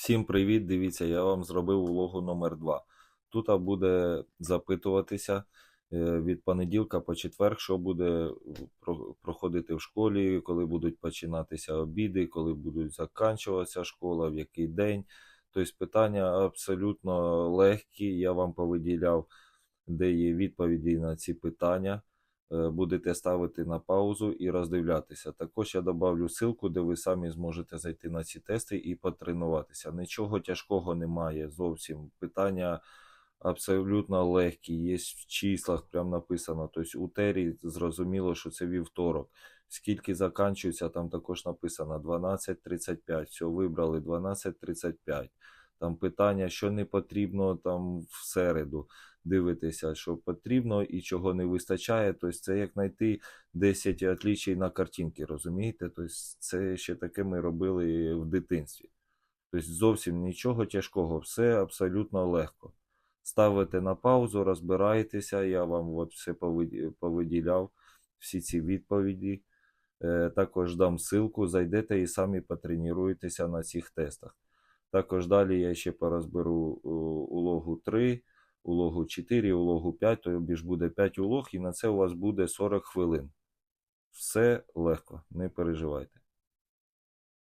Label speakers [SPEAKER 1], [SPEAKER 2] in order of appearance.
[SPEAKER 1] Всім привіт! Дивіться, я вам зробив улогу номер 2 Тут буде запитуватися е, від понеділка по четвер, що буде проходити в школі, коли будуть починатися обіди, коли будуть закінчуватися школа, в який день. Тобто питання абсолютно легкі. Я вам повиділяв, де є відповіді на ці питання. Е, Будете ставити на паузу і роздивлятися. Також я добавлю ссылку, де ви самі зможете зайти на ці тести і потренуватися. Нічого тяжкого немає зовсім. Питання абсолютно легкі. Є в числах прям написано. Тобто у тері зрозуміло, що це вівторок. Скільки закінчується, там також написано 12.35. Все, вибрали 12.35. Там питання, що не потрібно там в середу. Дивитися, що потрібно і чого не вистачає. Тобто це як знайти 10 отличій на картинці, розумієте? Тобто це ще таке ми робили в дитинстві. Тобто зовсім нічого тяжкого, все абсолютно легко. Ставите на паузу, розбираєтеся, я вам от все повиділяв, всі ці відповіді. Е, Також дам ссылку, зайдете і самі потренуєтеся на цих тестах. Також далі я ще порозберу улогу 3, улогу 4, улогу 5, тобі ж буде 5 улог, і на це у вас буде 40 хвилин. Все легко, не переживайте.